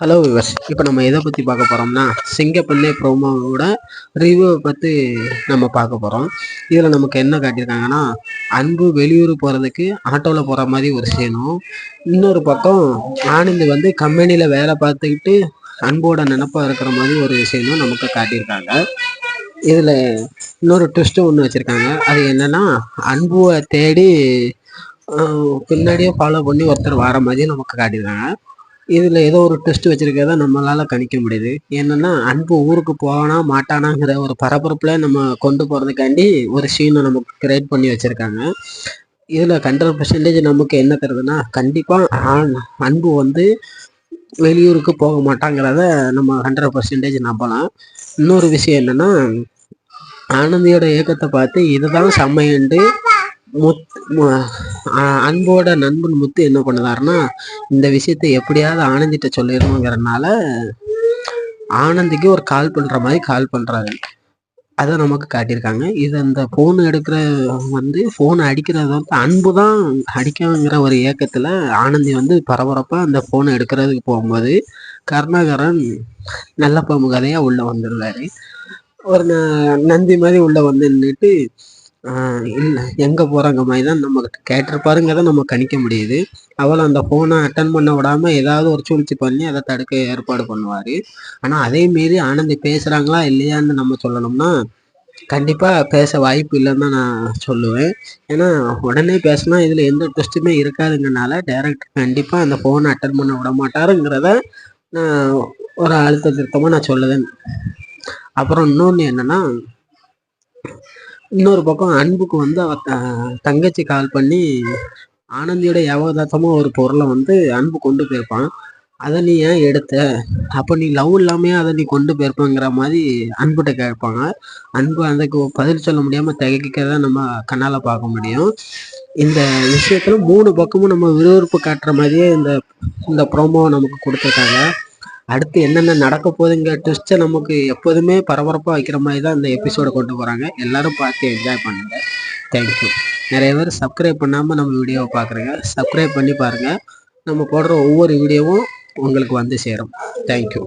Hello viewers இப்போ நம்ம எதை பற்றி பார்க்க போகிறோம்னா சிங்கப்பண்ணை ப்ரோமோவோட ரிவ்யூவை பற்றி நம்ம பார்க்க போகிறோம் இதில் நமக்கு என்ன காட்டியிருக்காங்கன்னா அன்பு வெளியூர் போகிறதுக்கு ஆட்டோவில் போகிற மாதிரி ஒரு சீனும் இன்னொரு பக்கம் ஆனந்த் வந்து கம்பெனியில் வேலை பார்த்துக்கிட்டு அன்போட நினப்பாக இருக்கிற மாதிரி ஒரு சீனும் நமக்கு காட்டியிருக்காங்க. இதில் இன்னொரு ட்விஸ்ட்டும் ஒன்று வச்சுருக்காங்க. அது என்னென்னா அன்புவை தேடி பின்னாடியே ஃபாலோ பண்ணி ஒருத்தர் வர மாதிரி நமக்கு காட்டியிருக்காங்க. இதில் ஏதோ ஒரு டெஸ்ட் வச்சிருக்கிறத நம்மளால் கணிக்க முடியுது. என்னென்னா அன்பு ஊருக்கு போவானா மாட்டானாங்கிற ஒரு பரபரப்பில் நம்ம கொண்டு போகிறதுக்காண்டி ஒரு சீனை நமக்கு கிரியேட் பண்ணி வச்சுருக்காங்க. இதில் ஹண்ட்ரட் பர்சன்டேஜ் நமக்கு என்ன தருதுன்னா கண்டிப்பாக அன்பு வந்து வெளியூருக்கு போக மாட்டாங்கிறத நம்ம ஹண்ட்ரட் பர்சன்டேஜ் நம்பலாம். இன்னொரு விஷயம் என்னென்னா ஆனந்தியோட இயக்கத்தை பார்த்து இதுதான் செம்மையண்டு முத் அன்போட நண்பன் முத்து என்ன பண்ணுதாருன்னா இந்த விஷயத்தை எப்படியாவது ஆனந்திட்ட சொல்லிடணுங்கிறனால ஆனந்திக்கு ஒரு கால் பண்ணுற மாதிரி கால் பண்ணுறாரு அதை நமக்கு காட்டியிருக்காங்க. இது அந்த ஃபோன் எடுக்கிற வந்து ஃபோன் அடிக்கிறது வந்து அன்பு தான் அடிக்கங்கிற ஒரு இயக்கத்தில் ஆனந்தி வந்து பரபரப்பாக அந்த ஃபோனை எடுக்கிறதுக்கு போகும்போது கருணாகரன் நல்ல பாம்பு கதையாக உள்ளே வந்துடுவார் ஒரு நந்தி மாதிரி உள்ளே வந்து நின்றுட்டு இல்லை. எங்கே போகிறாங்க மாதிரி தான் நம்ம கேட்டிருப்பாருங்கிறத நம்ம கணிக்க முடியுது. அவள் அந்த ஃபோனை அட்டன் பண்ண விடாமல் ஏதாவது ஒரு சூழ்ச்சி பண்ணி அதை தடுக்க ஏற்பாடு பண்ணுவார். ஆனால் அதே மீறி ஆனந்தி பேசுகிறாங்களா இல்லையான்னு நம்ம சொல்லணும்னா கண்டிப்பாக பேச வாய்ப்பு இல்லைன்னு தான் நான் சொல்லுவேன். ஏன்னா உடனே பேசினா இதில் எந்த ட்விஸ்ட்டுமே இருக்காதுங்கனால டேரக்டர் கண்டிப்பாக அந்த ஃபோனை அட்டன் பண்ண விட மாட்டாருங்கிறத நான் ஒரு அழுத்த திருத்தமாக நான் சொல்லுவேன். அப்புறம் இன்னொன்று என்னென்னா இன்னொரு பக்கம் அன்புக்கு வந்து அவ தங்கச்சி கால் பண்ணி ஆனந்தியோட யவதார்த்தமாக ஒரு பொருளை வந்து அன்பு கொண்டு போயிருப்பான். அதை நீ ஏன் எடுத்த? அப்போ நீ லவ் இல்லாமையே அதை நீ கொண்டு போயிருப்பாங்கிற மாதிரி அன்புகிட்ட கேட்பாங்க. அன்பு அதுக்கு பதில் சொல்ல முடியாமல் தகைக்கிறத நம்ம கண்ணால் பார்க்க முடியும். இந்த விஷயத்தில் மூணு பக்கமும் நம்ம விறுவிறுப்பு காட்டுற மாதிரியே இந்த இந்த ப்ரோமோவை நமக்கு கொடுத்துருக்காங்க. அடுத்து என்னென்ன நடக்க போகுதுங்கிற ட்விஸ்ட்டை நமக்கு எப்போதுமே பரபரப்பாக வைக்கிற மாதிரி தான் இந்த எபிசோடை கொண்டு போகிறாங்க எல்லாரும் பார்த்து என்ஜாய் பண்ணுங்கள் தேங்க்யூ நிறைய பேர் சப்ஸ்கிரைப் பண்ணாமல் நம்ம வீடியோவை பார்க்குறேங்க. சப்ஸ்கிரைப் பண்ணி பாருங்கள் நம்ம போடுற ஒவ்வொரு வீடியோவும் உங்களுக்கு வந்து சேரும். தேங்க்யூ